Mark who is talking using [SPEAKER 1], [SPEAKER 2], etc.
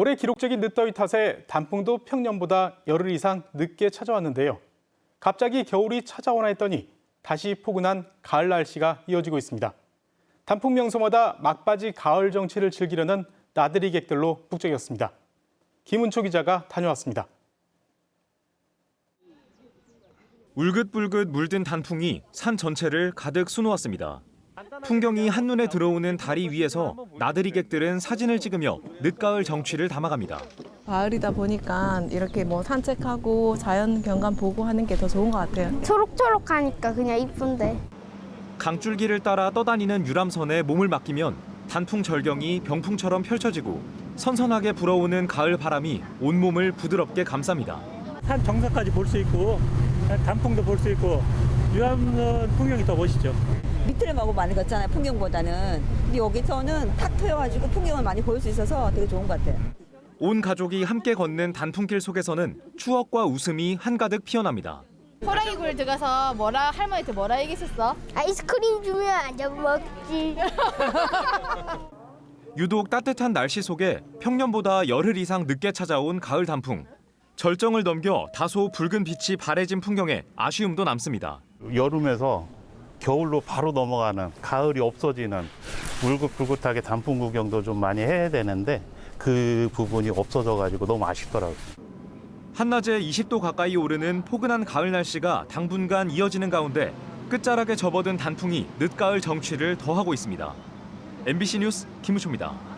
[SPEAKER 1] 올해 기록적인 늦더위 탓에 단풍도 평년보다 열흘 이상 늦게 찾아왔는데요. 갑자기 겨울이 찾아오나 했더니 다시 포근한 가을 날씨가 이어지고 있습니다. 단풍 명소마다 막바지 가을 정취를 즐기려는 나들이 객들로 북적였습니다. 김은초 기자가 다녀왔습니다.
[SPEAKER 2] 울긋불긋 물든 단풍이 산 전체를 가득 수놓았습니다. 풍경이 한눈에 들어오는 다리 위에서 나들이객들은 사진을 찍으며 늦가을 정취를 담아갑니다.
[SPEAKER 3] 가을이다 보니까 이렇게 뭐 산책하고 자연 경관 보고 하는 게 더 좋은 것 같아요.
[SPEAKER 4] 초록초록하니까 그냥 이쁜데.
[SPEAKER 2] 강줄기를 따라 떠다니는 유람선에 몸을 맡기면 단풍 절경이 병풍처럼 펼쳐지고 선선하게 불어오는 가을 바람이 온몸을 부드럽게 감쌉니다.
[SPEAKER 5] 산 정상까지 볼 수 있고 단풍도 볼 수 있고 유람선 풍경이 더 멋있죠.
[SPEAKER 6] 밑을 마구 많이 걷잖아요 풍경보다는 근데 여기서는 탁 트여가지고 풍경을 많이 볼 수 있어서 되게 좋은 것 같아요
[SPEAKER 2] 온 가족이 함께 걷는 단풍길 속에서는 추억과 웃음이 한가득 피어납니다.
[SPEAKER 7] 호랑이 굴 들어가서 뭐라 할머니한테 뭐라 얘기했었어?
[SPEAKER 4] 아이스크림 주면 안 먹지.
[SPEAKER 2] 유독 따뜻한 날씨 속에 평년보다 열흘 이상 늦게 찾아온 가을 단풍. 절정을 넘겨 다소 붉은 빛이 바래진 풍경에 아쉬움도 남습니다.
[SPEAKER 8] 여름에서 겨울로 바로 넘어가는 가을이 없어지는 울긋불긋하게 단풍 구경도 좀 많이 해야 되는데 그 부분이 없어져 가지고 너무 아쉽더라고요.
[SPEAKER 2] 한낮에 20도 가까이 오르는 포근한 가을 날씨가 당분간 이어지는 가운데 끝자락에 접어든 단풍이 늦가을 정취를 더하고 있습니다. MBC 뉴스 김우초입니다.